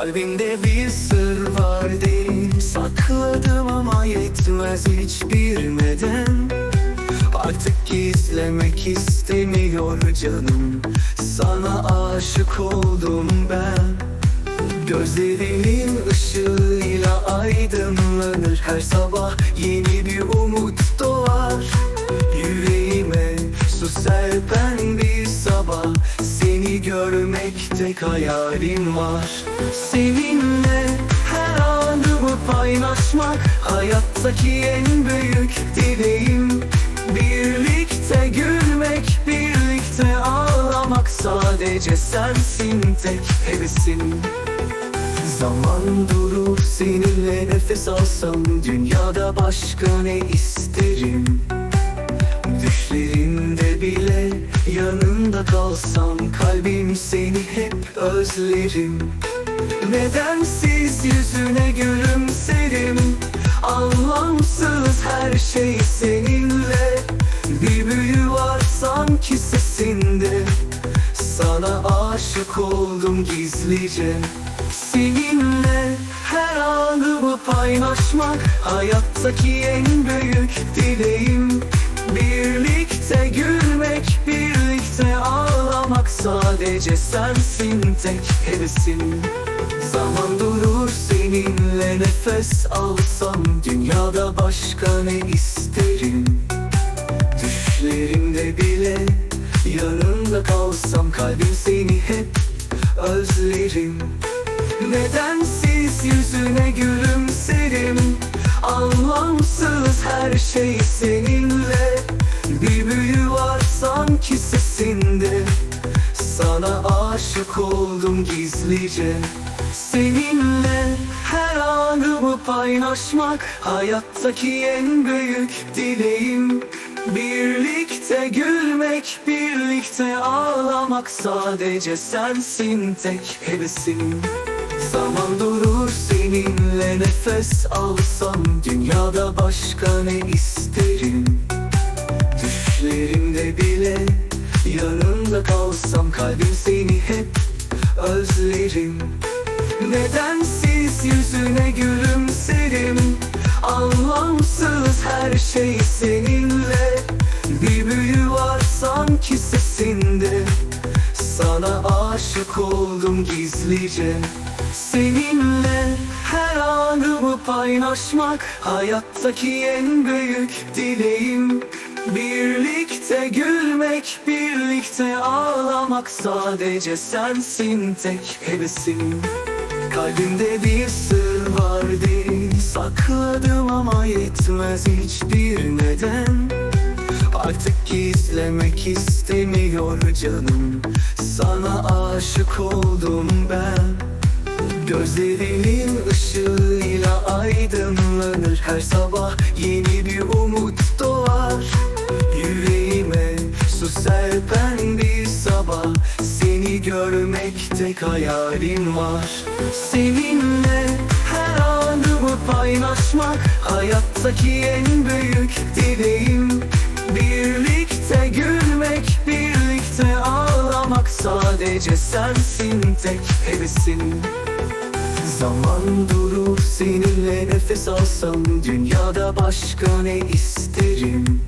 Kalbimde bir sır var değil. Sakladım ama yetmez hiçbir neden Artık gizlemek istemiyor canım. Sana aşık oldum ben. Gözlerinin ışığıyla aydınlanır Her sabah. Yeni bir umut doğar. Yüreğime su serpen bir sabah. Seni görmek tek hayalim var. Seninle her anımı paylaşmak Hayattaki en büyük dileğim. Birlikte gülmek, birlikte ağlamak Sadece sensin tek hevesim Zaman durur seninle nefes alsam Dünyada başka ne isterim yanında kalsam Kalbim seni hep özlerim. Nedensiz yüzüne gülümserim. Anlamsız her şey seninle. Bir büyü var sanki sesinde. Sana aşık oldum gizlice. Seninle her anımı paylaşmak Hayattaki en büyük dileğim. Birlikte Sadece sensin tek hevesim. Zaman durur seninle nefes alsam Dünyada başka ne isterim? Düşlerimde bile yanında kalsam Kalbim seni hep özlerim. Nedensiz yüzüne gülümserim Anlamsız her şey seninle. Bir büyü var sanki sesinde Sana aşık oldum gizlice. Seninle her anımı paylaşmak Hayattaki en büyük dileğim. Birlikte gülmek, birlikte ağlamak Sadece sensin tek hevesim. Zaman durur seninle nefes alsam Dünyada başka ne isterim? Düşlerimde bile yanında kalsam Kalbim seni hep özlerim. Nedensiz yüzüne gülümserim. Anlamsız her şey seninle. Bir büyü var sanki sesinde. Sana aşık oldum gizlice. Seninle her anımı paylaşmak Hayattaki en büyük dileğim Birlikte gülmek, birlikte ağlamak Sadece sensin tek hevesim. Kalbimde bir sır var değil Sakladım ama yetmez hiçbir neden. Artık gizlemek istemiyor canım Sana aşık oldum ben. Gözlerinin ışığıyla aydınlanır Her sabah yeni bir umut doğar tek hayalim var. Seninle her anımı paylaşmak Hayattaki en büyük dileğim. Birlikte gülmek, birlikte ağlamak Sadece sensin tek hevesim Zaman durur seninle nefes alsam Dünyada başka ne isterim